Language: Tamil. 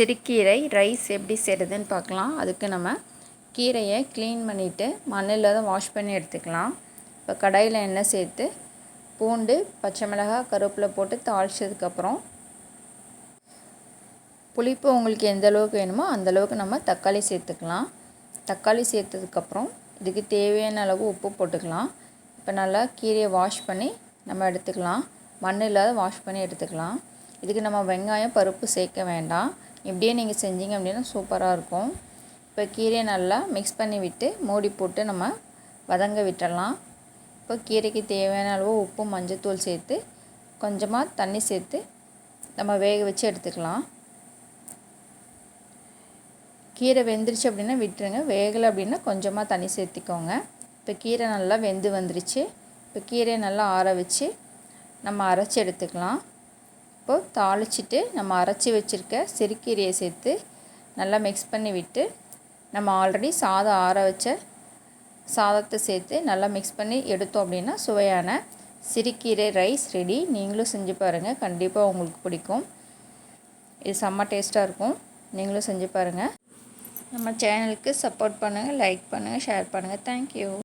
சிறுக்கீரை ரைஸ் எப்படி செய்கிறதுன்னு பார்க்கலாம். அதுக்கு நம்ம கீரையை க்ளீன் பண்ணிவிட்டு மண்ணில் தான் வாஷ் பண்ணி எடுத்துக்கலாம். இப்போ கடாயில் எண்ணெய் சேர்த்து பூண்டு பச்சை மிளகாய் கருவேப்பிலை போட்டு தாளிச்சதுக்கப்புறம் புளிப்பு உங்களுக்கு எந்த அளவுக்கு வேணுமோ அந்தளவுக்கு நம்ம தக்காளி சேர்த்துக்கலாம். தக்காளி சேர்த்ததுக்கப்புறம் இதுக்கு தேவையான அளவு உப்பு போட்டுக்கலாம். இப்போ நல்லா கீரையை வாஷ் பண்ணி நம்ம எடுத்துக்கலாம். மண் இல்லாத வாஷ் பண்ணி எடுத்துக்கலாம். இதுக்கு நம்ம வெங்காயம் பருப்பு சேர்க்க வேண்டாம். இப்படியே நீங்கள் செஞ்சீங்க அப்படின்னா சூப்பராக இருக்கும். இப்போ கீரையை நல்லா மிக்ஸ் பண்ணி விட்டு மூடி போட்டு நம்ம வதங்க விட்டுடலாம் இப்போ கீரைக்கு தேவையான அளவு உப்பு மஞ்சத்தூள் சேர்த்து கொஞ்சமாக தண்ணி சேர்த்து நம்ம வேக வச்சு எடுத்துக்கலாம். கீரை வெந்துருச்சு அப்படின்னா விட்டுருங்க. வேகலை அப்படின்னா கொஞ்சமாக தண்ணி சேர்த்திக்கோங்க. இப்போ கீரை நல்லா வெந்து வந்துருச்சு. இப்போ கீரையை நல்லா ஆற வச்சு நம்ம அரைச்சி எடுத்துக்கலாம். இப்போது தாளிச்சிட்டு நம்ம அரைச்சி வச்சுருக்க சிறுக்கீரையை சேர்த்து நல்லா மிக்ஸ் பண்ணி விட்டு நம்ம ஆல்ரெடி சாதம் ஆற வச்ச சாதத்தை சேர்த்து நல்லா மிக்ஸ் பண்ணி எடுத்தோம் அப்படின்னா சுவையான சிறுக்கீரை ரைஸ் ரெடி நீங்களும் செஞ்சு பாருங்கள் கண்டிப்பாக உங்களுக்கு பிடிக்கும். இது செம்ம டேஸ்ட்டாக இருக்கும். நீங்களும் செஞ்சு பாருங்கள் நம்ம சேனலுக்கு சப்போர்ட் பண்ணுங்கள் லைக் பண்ணுங்கள் ஷேர் பண்ணுங்கள் தேங்க்யூ